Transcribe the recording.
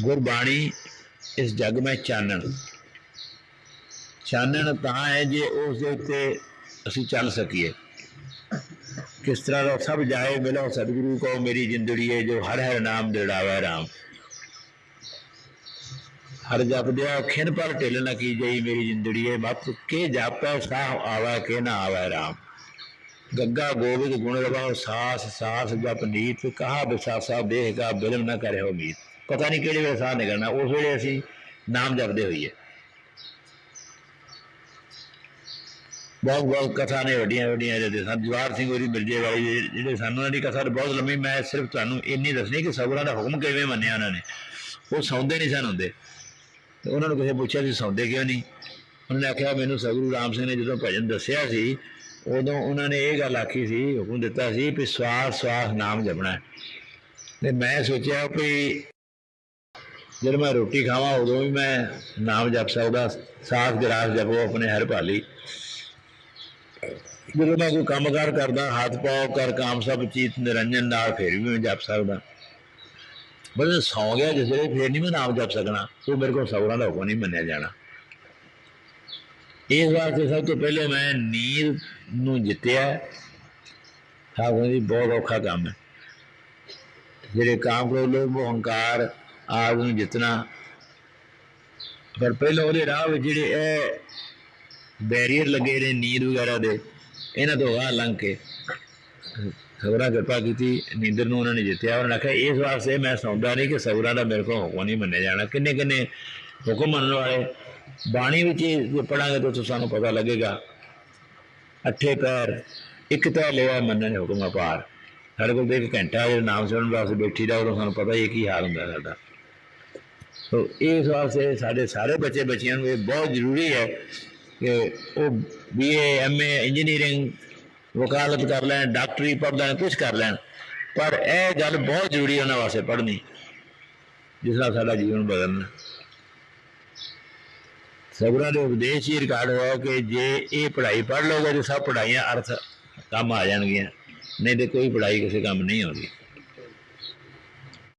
ਗੁਰਬਾਣੀ ਇਸ ਜਗ ਵਿੱਚ ਚਾਨਣ ਚਾਨਣ ਤਾਂ ਹੈ ਜੇ ਉਸ ਦੇ ਉੱਤੇ ਅਸੀਂ ਚੱਲ ਸਕੀਏ ਕਿਸ ਤਰ੍ਹਾਂ ਦਾ ਸਭ ਜਾਏ ਮਿਲੋ ਸਤਿਗੁਰੂ ਕੋ ਮੇਰੀ ਜਿੰਦੜੀ ਹੈ ਜੋ ਹਰ ਹਰ ਨਾਮ ਦਿੜਾਵੇ ਰਾਮ ਹਰ ਜਪਦਿਆ ਖਿਨ ਪਰ ਢਿੱਲ ਨਾ ਕੀ ਜਈ ਮੇਰੀ ਜਿੰਦੜੀ ਹੈ ਮਤ ਕੇ ਜਾਪੈ ਸਾਹ ਆਵਾ ਕੇ ਨਾ ਆਵੇ ਰਾਮ ਗੱਗਾ ਗੋਬਿੰਦ ਗੁਣ ਰਵਾਉ ਸਾਸ ਸਾਸ ਜਪ ਨੀਤ ਕਹਾ ਬਿਸਾਸਾ ਦੇਹ ਕਾ ਬਿਲਮ ਨਾ ਕਰੇ ਹੋ ਮੀਤ پتا نہیں کہڑی ویسے سار نکلنا اس ویسے اِسی نام جبتے ہوئیے بہت بہت کتھا نے وڈیاں جواہر سنگھ ہوئی مرجے والی جی سن کی کتھا بہت لمبی میں صرف تعین اینی دسنی کہ سگورانوں کا حکم کیونکہ منیا انہوں نے وہ سوندے نہیں سن ہوں انہوں نے کسی پوچھے سوندے کیوں نہیں انہوں نے آخیا مجھے سگ گرو رام سنگھ نے جدو بجن دسیا انہوں نے یہ گل آکی حکم دتا سواس سواس نام جمنا میں سوچیا بھئی جب میں روٹی کھاوا ادو بھی میں نام جپ سکتا سات گراس جپو اپنے ہر پالی۔ جب میں کوئی کام کار کرتا ہاتھ پاؤ کر، کام سب چیت نرنجن نال، پھر بھی میں جپ سکتا بس سو گیا جس ویلے پھر نہیں میں نام جپ سکنا۔ تو میرے کو سورا کا نہیں منیا جانا۔ اس واسطے سب تو پہلے میں نیند نو جتیا ہے۔ بہت اوکھا کام ہے۔ جہے کام کرو، لوگ ہنکار ਆਦਿ ਨੂੰ ਜਿੱਤਣਾ ਪਰ ਪਹਿਲਾਂ ਉਹਦੇ ਰਾਹ ਵਿੱਚ ਜਿਹੜੇ ਇਹ ਬੈਰੀਅਰ ਲੱਗੇ ਨੇ ਨੀਂਦ ਵਗੈਰਾ ਦੇ ਇਹਨਾਂ ਤੋਂ ਆ ਲੰਘ ਕੇ ਸਬਰਾਂ ਕਿਰਪਾ ਕੀਤੀ ਨੀਂਦਰ ਨੂੰ ਉਹਨਾਂ ਨੇ ਜਿੱਤਿਆ ਉਹਨਾਂ ਨੇ ਆਖਿਆ ਇਸ ਵਾਸਤੇ ਮੈਂ ਸੌਂਦਾ ਨਹੀਂ ਕਿ ਸਬਰਾਂ ਦਾ ਮੇਰੇ ਕੋਲ ਹੁਕਮ ਨਹੀਂ ਮੰਨਿਆ ਜਾਣਾ ਕਿੰਨੇ ਕਿੰਨੇ ਹੁਕਮ ਮੰਨਣ ਵਾਲੇ ਬਾਣੀ ਵਿੱਚ ਜੇ ਪੜਾਂਗੇ ਤਾਂ ਸਾਨੂੰ ਪਤਾ ਲੱਗੇਗਾ ਅੱਠੇ ਪੈਰ ਇੱਕ ਤਾਂ ਲਿਆ ਮੰਨਣ ਹੁਕਮ ਅਪਾਰ ਸਾਡੇ ਕੋਲ ਤਾਂ ਇੱਕ ਘੰਟਾ ਜੇ ਨਾਮ ਸੁਣਨ ਵਾਸਤੇ ਬੈਠੀ ਦਾ ਉਦੋਂ ਸਾਨੂੰ ਪਤਾ ਹੀ ਹੈ ਕੀ ਹਾਲ ਹੁੰਦਾ ਸਾਡਾ تو اس واسطے سارے سارے بچے بچیاں یہ بہت ضروری ہے کہ وہ B A, M A, engineering, وکالت کر لین ڈاکٹری پڑھ لین کچھ کر لین پر یہ گل بہت ضروری ہے انہوں واسطے پڑھنی، جس کا سارا جیون بدلنا۔ سبرا کے اپدیش ہی ریکارڈ ہوا کہ جے یہ پڑھائی پڑھ لو گے تو سب پڑھائیاں ارتھ کام آ جان گیا نہیں تو کوئی پڑھائی کسی کام نہیں ہوگی